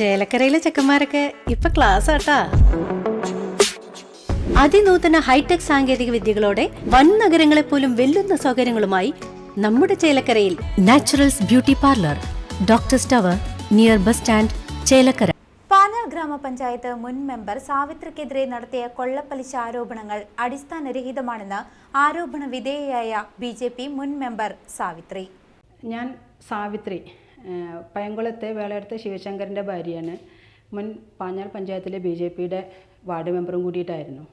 ചേലക്കരയിലെ ചെക്കന്മാരൊക്കെ ഇപ്പൊ ക്ലാസ് ആട്ടാ. അതിനൂതന ഹൈടെക് സാങ്കേതിക വിദ്യകളോടെ വൻ നഗരങ്ങളെ പോലും വെല്ലുന്ന സൗകര്യങ്ങളുമായി നമ്മുടെ ചേലക്കരയിൽ Naturals beauty parlour doctor tower near bus stand Chelakkara. Panel ഗ്രാമപഞ്ചായത്ത് മുൻ മെമ്പർ സാവിത്രിക്കെതിരെ നടത്തിയ കൊള്ളപ്പലിശ ആരോപണങ്ങൾ അടിസ്ഥാനരഹിതമാണെന്ന് ആരോപണ വിധേയയായ ബി ജെ പി മുൻ മെമ്പർ സാവിത്രി. ഞാൻ സാവിത്രി. പയങ്കുളത്തെ വേളയടുത്ത് ശിവശങ്കറിന്റെ ഭാര്യയാണ്. മുൻ പാഞ്ഞാൾ പഞ്ചായത്തിലെ ബി ജെ പിയുടെ വാർഡ് മെമ്പറും കൂടിയിട്ടായിരുന്നു.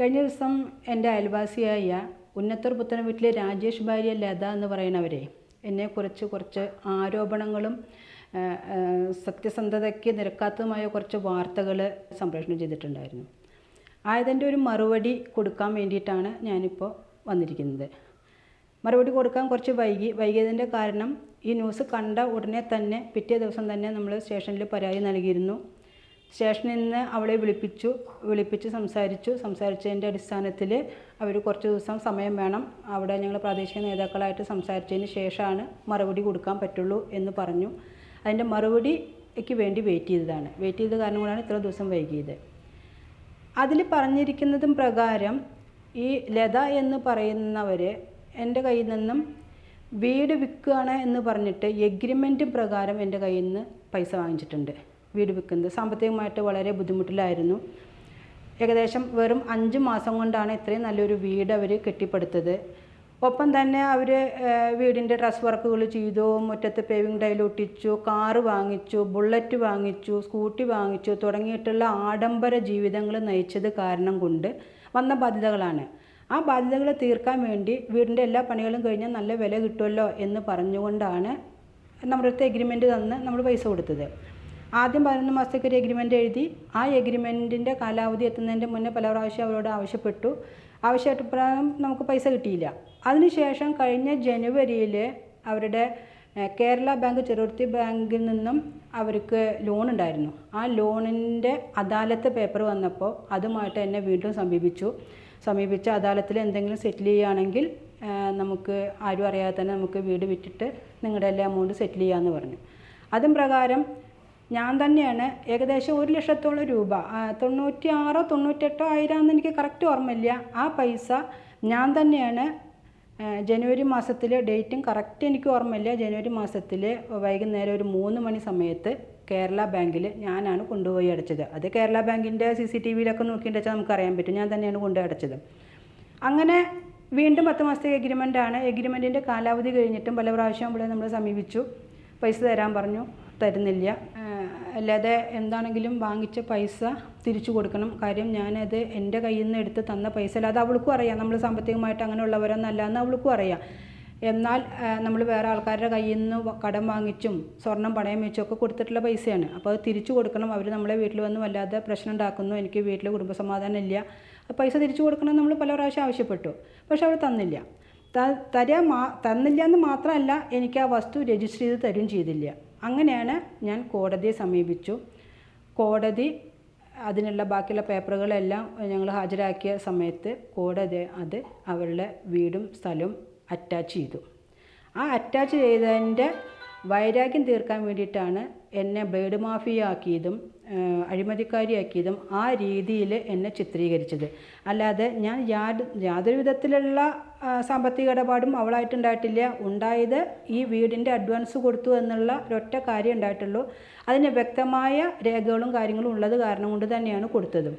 കഴിഞ്ഞ ദിവസം എന്റെ അയൽവാസിയായ ഉന്നത്തൂർ പുത്തനം വീട്ടിലെ രാജേഷ് ഭാര്യ ലത എന്ന് പറയുന്നവരെ എന്നെക്കുറിച്ച് കുറച്ച് ആരോപണങ്ങളും സത്യസന്ധതയ്ക്ക് നിരക്കാത്തതുമായ കുറച്ച് വാർത്തകൾ സംപ്രേഷണം ചെയ്തിട്ടുണ്ടായിരുന്നു. ആയതിന്റെ ഒരു മറുപടി കൊടുക്കാൻ വേണ്ടിയിട്ടാണ് ഞാനിപ്പോൾ വന്നിരിക്കുന്നത്. മറുപടി കൊടുക്കാൻ കുറച്ച് വൈകി. വൈകിയതിന്റെ കാരണം ഈ ന്യൂസ് കണ്ട ഉടനെ തന്നെ പിറ്റേ ദിവസം തന്നെ നമ്മൾ സ്റ്റേഷനിൽ പരാതി നൽകിയിരുന്നു. സ്റ്റേഷനിൽ നിന്ന് അവളെ വിളിപ്പിച്ചു. വിളിപ്പിച്ച് സംസാരിച്ചു. സംസാരിച്ചതിന്റെ അടിസ്ഥാനത്തിൽ അവർ കുറച്ച് ദിവസം സമയം വേണം. അവിടെ ഞങ്ങൾ പ്രാദേശിക നേതാക്കളായിട്ട് സംസാരിച്ചതിന് ശേഷമാണ് മറുപടി കൊടുക്കാൻ പറ്റുള്ളൂ എന്ന് പറഞ്ഞു. അതിന്റെ മറുപടിക്ക് വേണ്ടി വെയിറ്റ് ചെയ്തതാണ്. വെയിറ്റ് ചെയ്ത കാരണം കൊണ്ടാണ് ഇത്ര ദിവസം വൈകിയത്. അതിൽ പറഞ്ഞിരിക്കുന്നതും പ്രകാരം ഈ ലത എന്ന് പറയുന്നവർ എന്റെ കയ്യിൽ നിന്നും വീട് വിൽക്കുകയാണ് എന്ന് പറഞ്ഞിട്ട് എഗ്രിമെന്റ് പ്രകാരം എന്റെ കയ്യിൽ നിന്ന് പൈസ വാങ്ങിച്ചിട്ടുണ്ട്. വീട് വിൽക്കുന്നത് സാമ്പത്തികമായിട്ട് വളരെ ബുദ്ധിമുട്ടിലായിരുന്നു. ഏകദേശം വെറും അഞ്ച് മാസം കൊണ്ടാണ് ഇത്രയും നല്ലൊരു വീട് അവർ കെട്ടിപ്പടുത്തത്. ഒപ്പം തന്നെ അവർ വീടിന്റെ ഡ്രസ് വർക്കുകൾ ചെയ്തു മുറ്റത്ത് പേവിങ് ടൈൽ ഒട്ടിച്ചു കാറ് വാങ്ങിച്ചു ബുള്ളറ്റ് വാങ്ങിച്ചു സ്കൂട്ടി വാങ്ങിച്ചു തുടങ്ങിയിട്ടുള്ള ആഡംബര ജീവിതങ്ങൾ നയിച്ചത് കാരണം കൊണ്ട് വന്ന ബാധ്യതകളാണ്. ആ ബാധ്യതകൾ തീർക്കാൻ വേണ്ടി വീടിന്റെ എല്ലാ പണികളും കഴിഞ്ഞാൽ നല്ല വില കിട്ടുമല്ലോ എന്ന് പറഞ്ഞുകൊണ്ടാണ് നമ്മുടെ അടുത്ത് എഗ്രിമെന്റ് തന്ന് നമ്മൾ പൈസ കൊടുത്തത്. ആദ്യം പതിനൊന്ന് മാസത്തേക്ക് ഒരു എഗ്രിമെന്റ് എഴുതി ആ എഗ്രിമെന്റിന്റെ കാലാവധി എത്തുന്നതിന്റെ മുന്നേ പല പ്രാവശ്യം അവരോട് ആവശ്യപ്പെട്ടു. ആവശ്യപ്പെട്ടപ്പോഴും നമുക്ക് പൈസ കിട്ടിയില്ല. അതിനുശേഷം കഴിഞ്ഞ ജനുവരിയിൽ അവരുടെ കേരള ബാങ്ക് ചെറുവർത്തി ബാങ്കിൽ നിന്നും അവർക്ക് ലോൺ ഉണ്ടായിരുന്നു. ആ ലോണിന്റെ അദാലത്ത് പേപ്പർ വന്നപ്പോൾ അതുമായിട്ട് എന്നെ വീണ്ടും സമീപിച്ചു. സമീപിച്ച് അദാലത്തിൽ എന്തെങ്കിലും സെറ്റിൽ ചെയ്യുകയാണെങ്കിൽ നമുക്ക് ആരും അറിയാതെ തന്നെ നമുക്ക് വീട് വിറ്റിട്ട് നിങ്ങളുടെ എല്ലാ എമൗണ്ട് സെറ്റിൽ ചെയ്യാമെന്ന് പറഞ്ഞു. അതും പ്രകാരം ഞാൻ തന്നെയാണ് ഏകദേശം ഒരു ലക്ഷത്തോളം രൂപ തൊണ്ണൂറ്റി ആറോ തൊണ്ണൂറ്റെട്ടോ ആയിരമെന്ന് എനിക്ക് കറക്റ്റ് ഓർമ്മയില്ല. ആ പൈസ ഞാൻ തന്നെയാണ് ജനുവരി മാസത്തിലെ ഡേറ്റും കറക്റ്റ് എനിക്ക് ഓർമ്മയില്ല. ജനുവരി മാസത്തിൽ വൈകുന്നേരം ഒരു മൂന്ന് മണി സമയത്ത് കേരള ബാങ്കിൽ ഞാനാണ് കൊണ്ടുപോയി അടച്ചത്. അത് കേരള ബാങ്കിന്റെ സി സി ടി വിയിലൊക്കെ നോക്കിയിട്ട് നമുക്കറിയാൻ പറ്റും. ഞാൻ തന്നെയാണ് കൊണ്ടുപോയി അടച്ചത്. അങ്ങനെ വീണ്ടും പത്ത് മാസത്തെ എഗ്രിമെന്റ് ആണ് എഗ്രിമെന്റിന്റെ കാലാവധി കഴിഞ്ഞിട്ടും പല പ്രാവശ്യം ഇവിടെ നമ്മൾ സമീപിച്ചു. പൈസ തരാൻ പറഞ്ഞു. തരുന്നില്ല. അല്ലാതെ എന്താണെങ്കിലും വാങ്ങിച്ച പൈസ തിരിച്ചു കൊടുക്കണം. കാര്യം ഞാനത് എന്റെ കയ്യിൽ നിന്ന് എടുത്ത് തന്ന പൈസ അല്ലാതെ അവൾക്കും അറിയാം. നമ്മൾ സാമ്പത്തികമായിട്ട് അങ്ങനെയുള്ളവരൊന്നല്ല എന്ന് അവൾക്കും അറിയാം. എന്നാൽ നമ്മൾ വേറെ ആൾക്കാരുടെ കയ്യിൽ നിന്ന് കടം വാങ്ങിച്ചും സ്വർണം പണയം വെച്ചും ഒക്കെ കൊടുത്തിട്ടുള്ള പൈസയാണ്. അപ്പോൾ അത് തിരിച്ചു കൊടുക്കണം. അവർ നമ്മളെ വീട്ടിൽ വന്ന് വല്ലാതെ പ്രശ്നം ഉണ്ടാക്കുന്നു. എനിക്ക് വീട്ടിൽ കുടുംബസമാധാനം ഇല്ല. പൈസ തിരിച്ചു കൊടുക്കണം നമ്മൾ പല പ്രാവശ്യം ആവശ്യപ്പെട്ടു. പക്ഷെ അവർ തന്നില്ല. തരാ മാ തന്നില്ല എന്ന് മാത്രമല്ല എനിക്ക് ആ വസ്തു രജിസ്റ്റർ ചെയ്ത് തരും ചെയ്തില്ല. അങ്ങനെയാണ് ഞാൻ കോടതിയെ സമീപിച്ചു. കോടതി അതിനുള്ള ബാക്കിയുള്ള പേപ്പറുകളെല്ലാം ഞങ്ങൾ ഹാജരാക്കിയ സമയത്ത് കോടതി അത് അവരുടെ വീടും സ്ഥലവും അറ്റാച്ച് ചെയ്തു. ആ അറ്റാച്ച് ചെയ്തതിന്റെ വൈരാഗ്യം തീർക്കാൻ വേണ്ടിയിട്ടാണ് എന്നെ ബ്ലേഡ് മാഫിയാക്കിയതും അഴിമതിക്കാരിയാക്കിയതും ആ രീതിയിൽ എന്നെ ചിത്രീകരിച്ചത്. അല്ലാതെ ഞാൻ യാതൊരു വിധത്തിലുള്ള സാമ്പത്തിക ഇടപാടും അവളായിട്ടുണ്ടായിട്ടില്ല. ഉണ്ടായത് ഈ വീടിന്റെ അഡ്വാൻസ് കൊടുത്തു എന്നുള്ള ഒരൊറ്റ കാര്യം ഉണ്ടായിട്ടുള്ളൂ. അതിന് വ്യക്തമായ രേഖകളും കാര്യങ്ങളും ഉള്ളത് കാരണം കൊണ്ട് തന്നെയാണ് കൊടുത്തതും.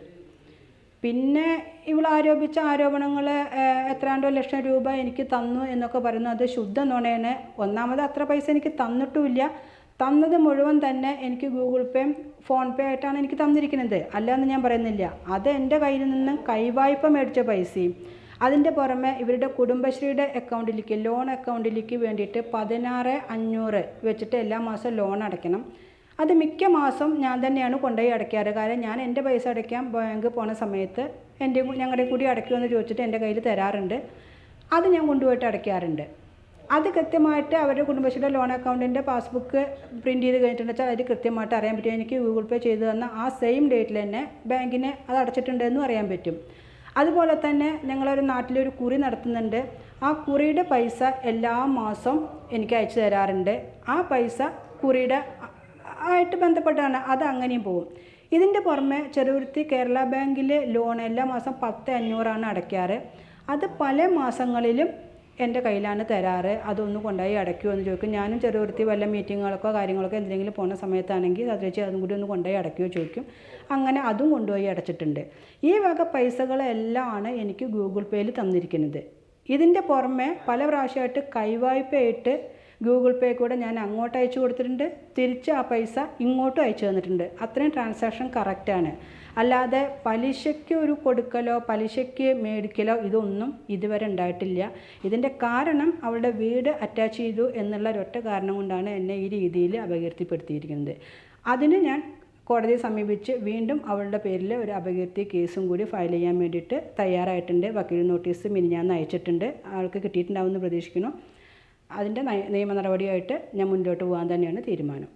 പിന്നെ ഇവൾ ആരോപിച്ച ആരോപണങ്ങൾ എത്രാണ്ടോ ലക്ഷം രൂപ എനിക്ക് തന്നു എന്നൊക്കെ പറയുന്നു അത് ശുദ്ധ നുണയാണ്. ഒന്നാമത് അത്ര പൈസ എനിക്ക് തന്നിട്ടുമില്ല. തന്നത് മുഴുവൻ തന്നെ എനിക്ക് ഗൂഗിൾ പേയും ഫോൺ പേ ആയിട്ടാണ് എനിക്ക് തന്നിരിക്കുന്നത്. അല്ലാന്ന് ഞാൻ പറയുന്നില്ല. അത് എന്റെ കയ്യിൽ നിന്നും കൈവായ്പ മേടിച്ച പൈസയും അതിന്റെ പുറമെ ഇവരുടെ കുടുംബശ്രീയുടെ അക്കൗണ്ടിലേക്ക് ലോൺ അക്കൗണ്ടിലേക്ക് വേണ്ടിയിട്ട് പതിനാറ് അഞ്ഞൂറ് വെച്ചിട്ട് എല്ലാ മാസവും ലോൺ അടയ്ക്കണം. അത് മിക്ക മാസം ഞാൻ തന്നെയാണ് കൊണ്ടുപോയി അടയ്ക്കാറ്. കാരണം ഞാൻ എന്റെ പൈസ അടയ്ക്കാൻ ബാങ്ക് പോണ സമയത്ത് എന്റെ ഞങ്ങളുടെ കൂടി അടയ്ക്കുമെന്ന് ചോദിച്ചിട്ട് എന്റെ കയ്യിൽ തരാറുണ്ട്. അത് ഞാൻ കൊണ്ടുപോയിട്ട് അടയ്ക്കാറുണ്ട്. അത് കൃത്യമായിട്ട് അവരുടെ കുടുംബശ്രീയുടെ ലോൺ അക്കൗണ്ടിന്റെ പാസ്ബുക്ക് പ്രിന്റ് ചെയ്ത് കഴിഞ്ഞിട്ടുണ്ടെന്ന് വെച്ചാൽ അതിൽ കൃത്യമായിട്ട് അറിയാൻ പറ്റും. എനിക്ക് ഗൂഗിൾ പേ ചെയ്തു തന്ന ആ സെയിം ഡേറ്റിൽ തന്നെ ബാങ്കിന് അത് അടച്ചിട്ടുണ്ടെന്നും അറിയാൻ പറ്റും. അതുപോലെ തന്നെ ഞങ്ങളൊരു നാട്ടിലൊരു കുറി നടത്തുന്നുണ്ട്. ആ കുറിയുടെ പൈസ എല്ലാ മാസം എനിക്ക് അയച്ചു തരാറുണ്ട്. ആ പൈസ കുറിയുടെ ആയിട്ട് ബന്ധപ്പെട്ടാണ് അത് അങ്ങനെയും പോകും. ഇതിന്റെ പുറമെ ചെറുവൃത്തി കേരള ബാങ്കിലെ ലോൺ എല്ലാ മാസം പത്ത് അഞ്ഞൂറാണ് അടയ്ക്കാറ്. അത് പല മാസങ്ങളിലും എന്റെ കയ്യിലാണ് തരാറ്. അതൊന്നും കൊണ്ടുപോയി അടയ്ക്കുമോ എന്ന് ചോദിക്കും. ഞാനും ചെറുവൃത്തി വല്ല മീറ്റിങ്ങുകൾക്കോ കാര്യങ്ങളൊക്കെ എന്തെങ്കിലും പോകുന്ന സമയത്താണെങ്കിൽ അത് വെച്ച് അതും കൂടി ഒന്ന് കൊണ്ടുപോയി അടയ്ക്കുമോ ചോദിക്കും. അങ്ങനെ അതും കൊണ്ടുപോയി അടച്ചിട്ടുണ്ട്. ഈ വക പൈസകളെല്ലാം ആണ് എനിക്ക് ഗൂഗിൾ പേയിൽ തന്നിരിക്കുന്നത്. ഇതിന്റെ പുറമെ പല പ്രാവശ്യമായിട്ട് കൈവായ്പയായിട്ട് ഗൂഗിൾ പേ കൂടെ ഞാൻ അങ്ങോട്ട് അയച്ചു കൊടുത്തിട്ടുണ്ട്. തിരിച്ച് ആ പൈസ ഇങ്ങോട്ടും അയച്ചു തന്നിട്ടുണ്ട്. അത്രയും ട്രാൻസാക്ഷൻ കറക്റ്റാണ് അല്ലാതെ പലിശയ്ക്ക് ഒരു കൊടുക്കലോ പലിശയ്ക്ക് മേടിക്കലോ ഇതൊന്നും ഇതുവരെ ഉണ്ടായിട്ടില്ല. ഇതിന്റെ കാരണം അവളുടെ വീട് അറ്റാച്ച് ചെയ്തു എന്നുള്ള ഒരൊറ്റ കാരണം കൊണ്ടാണ് എന്നെ ഈ രീതിയിൽ അപകീർത്തിപ്പെടുത്തിയിരിക്കുന്നത്. അതിന് ഞാൻ കോടതിയെ സമീപിച്ച് വീണ്ടും അവളുടെ പേരിൽ ഒരു അപകീർത്തി കേസും കൂടി ഫയൽ ചെയ്യാൻ വേണ്ടിയിട്ട് തയ്യാറായിട്ടുണ്ട്. വക്കീൽ നോട്ടീസ് മിനിഞ്ഞാന്ന് അയച്ചിട്ടുണ്ട്. ആൾക്ക് കിട്ടിയിട്ടുണ്ടാവുമെന്ന് പ്രതീക്ഷിക്കുന്നു. അതിന്റെ നയ- നിയമ നടപടിയായിട്ട് ഞാൻ മുന്നോട്ട് പോകാൻ തന്നെയാണ് തീരുമാനം.